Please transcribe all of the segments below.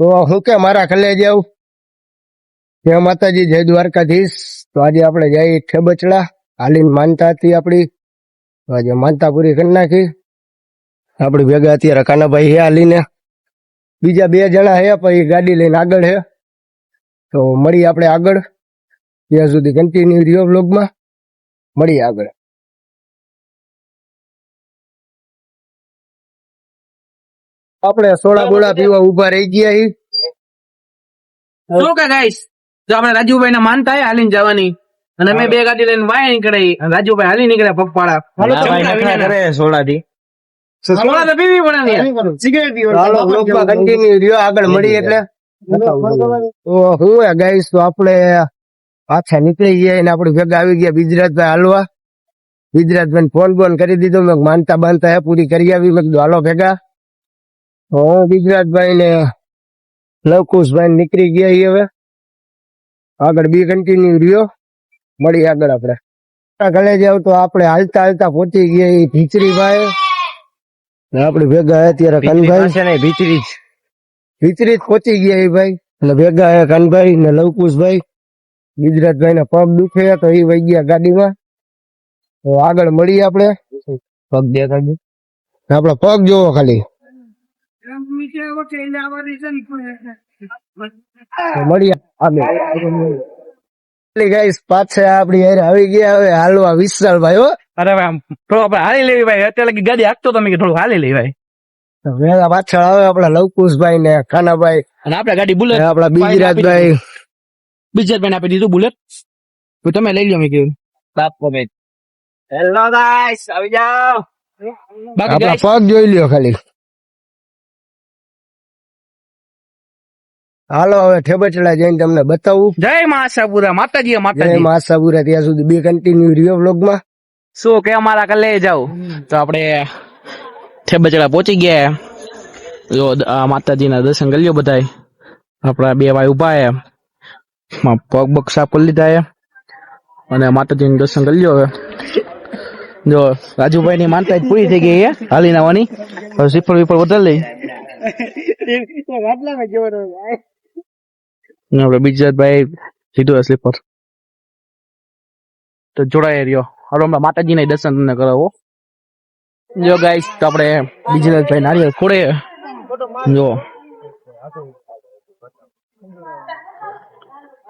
તો હું કે મારા કલે જાવ જય માતાજી, જય દ્વારકાધીશ. તો આજે આપણે જઈએ ઠેબચડા હાલીને માનતા હતી આપણી. તો આજે માનતા પૂરી કરી નાખી. આપણી ભેગા અત્યારે કાનાભાઈ હે હાલીને. બીજા બે જણા હે, પછી ગાડી લઈને આગળ હે. તો મળીએ આપણે આગળ. ત્યાં સુધી કન્ટિન્યુ રહ્યો બ્લોગમાં મળીએ આગળ. આપણે સોડા બોડા પીવા ઊભા રહી ગયા હી. શું કે ગાઈસ જો આપણે રાજુભાઈ ના માનતા હાલીને જવાની. અને મેં બે ગાડી લઈને વાય નીકળી રાજુભાઈ હાલી નીકળ્યા પગપાળા. કરે સોડા તો પીવી કન્ટિન્યુ રહ્યો. આગળ મળી એટલે. હું ગાઈસ તો આપણે પાછા નીકળી ગયા ને આપણે ભેગા આવી ગયા ગુજરાતભાઈ હાલવા. ગુજરાતભાઈ ફોન બોન કરી દીધો. મેં માનતા બાંધતા હે પૂરી કરી આવી. મેં હાલો ભેગા. હું ગુજરાતભાઈ ને લવકુશભાઈ નીકળી ગયા હવે. આગળ બી કન્ટિન્યુ રહ્યો. મળી આગળ આપણે. ઘરે જાવ તો આપણે હાલતા હાલતા પહોંચી ગયા એ ભીચરીભાઈ ને આપણે ભેગા અત્યારે કનભાઈ. છે ને ભીતરી જ. વિચરિત પહોંચી ગયા એ ભાઈ. અને ભેગા હે કનભાઈ ને લવકુશભાઈ. ગુજરાતભાઈ ના પગ દુખે તો એ વહી ગયા ગાડીમાં. તો આગળ મળીએ આપણે. પગ દેખાડજો આપડે પગ જોવો ખાલી. તો મળીએ. આગળ ગાઈસ પાછા આપડી હારે આવી ગયા હવે. હાલવા વિશાલભાઈ હો. અરે ભાઈ આમ થોડું આપણે હાલી લેવી ભાઈ. અત્યારે લગી ગાડી હાંકતો તમે કે થોડું હાલી લેવી ભાઈ. તો પાછળ આવે આપડા લવકુશભાઈ ને ખાનાભાઈ. અને આપડે ગાડી બુલેટ આપડા બીજરાજભાઈ. બીજરાજભાઈ આપી દીધું બુલેટ તો તમે લઈ લો મેં કીધું. બાપ હેલો ગાઈસ આવી જાઓ. બાકી પગ જોઈ લ્યો ખાલી. હાલો હવે ઠેબચડા જઈને તમને બતાવું. જય મા આશાપુરા માતાજી જય માતાજી. મા આશાપુરા ત્યાં સુધી બે કન્ટિન્યુ રહ્યો વ્લોગમાં શું કે અમારા કલે જાવ તો આપણે ઠેબચડા પહોંચી ગયા. જો માતાજીના દર્શન કરી લ્યો બધાય. આપણા બે ભાઈ ઊભા હે. પગ બગ સાફ કરી લીધા હે. અને માતાજીનું દર્શન કરી લ્યો હવે. જો રાજુભાઈ ની માનતા જ પૂરી થઈ ગઈ હે હાલી નાવાની શ્રીફળ વિફળ વધારે લઈ. આપણે બીજાભાઈ લીધું હે સ્લીપર તો જોડાય રહ્યો. હવે હમણાં માતાજીને દર્શન તમને કરાવો. જો ગાઈસ તો આપણે બીજાભાઈ નારિયેલ ફોડે. જો.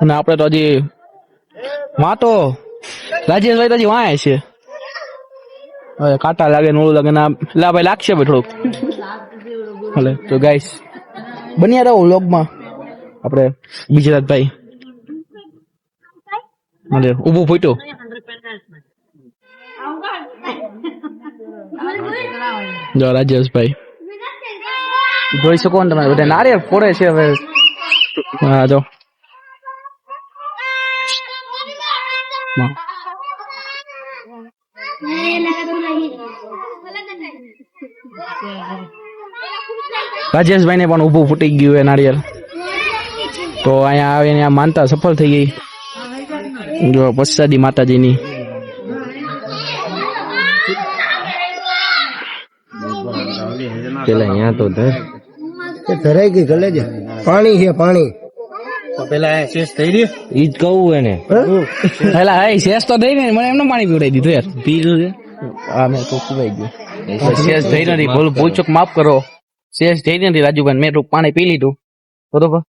અને આપણે તો હજી માં તો રાજેશભાઈ તો હજી વાય છે. હવે કાંટા લાગે ને લાગે, ના લા ભાઈ લાગશે ભાઈ થોડુંક. ભલે તો ગાઈસ બન્યા રહો વ્લોગમાં આપણે બીજરાજભાઈ ભલે ઊભું ફૂટ્યું જો, રાજેશભાઈ. જોઈ શકો ને તમે બધા. નારિયેળ ફોડે છે હવે. હા, જો. રાજેશભાઈ ને પણ ઊભું ફૂટી ગયું એ નારિયેળ. તો અહીંયા આવીને આ માનતા સફળ થઈ ગઈ. જો પશ્ચાદી માતાજીની. પેલા અહીંયા તો ધર. ધરાઈ ગઈ ગલે છે પાણી છે પાણી. પેલા શેષ થઈ રહ્યું? ઈ જ કહું એને. પેલા હે શેષ તો દઈ ને મને એમને પાણી પીવડાવી દીધું યાર. પીધું છે? આ મેં તો પીવાઈ ગયું. શેષ થઈ નથી. ભૂલ ભૂલચૂક માફ કરો. શેષ થઈ નથી રાજુભાઈ. મેં પાણી પી લીધું. બરોબર?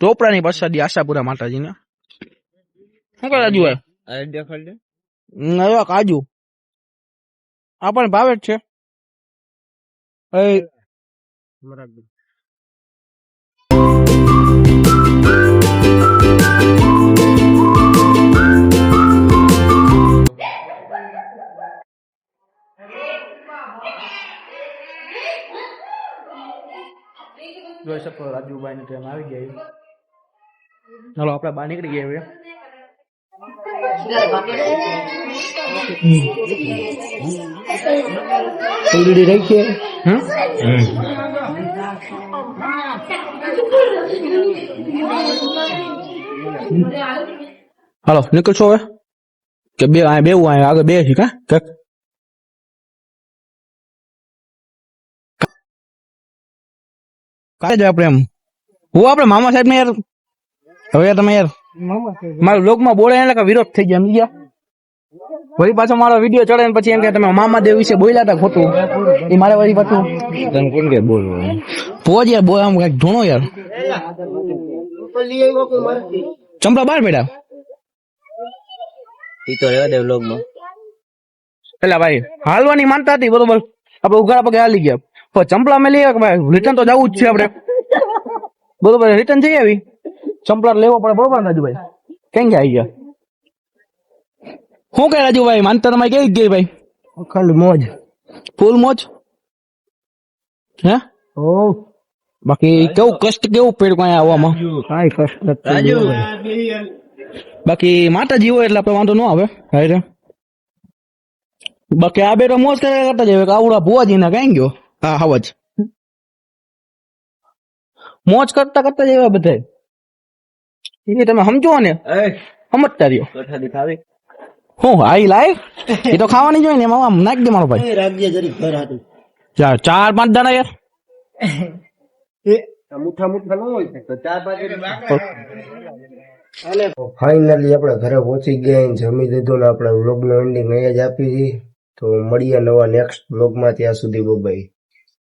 ચોપડાની પ્રસાદી આશાપુરા માતાજીને. શું કરે દેખાડજો નવા કાજુ. આ પણ ભાવે જ છે. જોઈ શકો રાજુભાઈ ની ટ્રેન આવી ગઈ. ચાલો આપણે બહાર નીકળી ગયા હવે. ફૂલડી રહી છે હાલો નીકળશો હવે? કે બે બે બેવું અહીંયા આગળ બે છે કા કાલે જ આપણે એમ. હું આપણે મામા સાહેબ ને યાર હવે યાર તમે યાર મારા લોકમાં બોલે એટલે કે વિરોધ થઈ ગયા ગયા વળી પાછો મારો વીડિયો ચડે ને પછી એમ કે તમે મામા દેવ વિશે બોલ્યા હતા ખોટું. એ મારે વળી પાછું તને કોણ કે બોલવું? પોજ યાર બોલ આમ કંઈક ધૂણો યાર. ચંપલા બાર બેટા ઈ તો રહેવા દે vlog માં એટલે ભાઈ હાલવાની માનતા હતી બરોબર. આપણે ઉઘાડા પગે હાલી ગયા. ચંપલા મેં લઈએ ભાઈ રિટર્ન તો જવું જ છે આપણે. બરોબર રિટર્ન જઈ આવી. ચંપલા લેવો પડે બરોબર રાજુભાઈ? કેમ ગયા આવી ગયા? શું કહે રાજુભાઈ? માનતા તમારી કેવી ગઈ ભાઈ? ખાલી મોજ. ફૂલ મોજ? હે? ઓ. બાકી કેવું કષ્ટ કેવું પડ્યું કઈ આવવામાં? કાંઈ કષ્ટ નથી બાકી માતાજી હોય એટલે આપણે વાંધો ન આવે. હારે બાકી આ બે તો મોજ કરે કરતા જ આવડા ભુવાજી ના કઈ ગયો? હા હવજ મોજ કરતા કરતા જેવા બધા એ તમે સમજો ને. સમજતા રહ્યો. હું આઈ લાય એ તો ખાવાની જ ને એમાં આમ નાખ દે મારો ભાઈ. ઘર હતું. ચાર ચાર પાંચ દાણા યાર. મુઠ્ઠા મુઠ્ઠા ન હોય તો ચાર પાંચ ફાઇનલી આપણે ઘરે પહોંચી ગયા જમી દીધું ને આપણે વ્લોગ નો એન્ડિંગ અહીંયા જ આપી હતી તો મળીએ નવા નેક્સ્ટ વ્લોગમાં ત્યાં સુધી બાય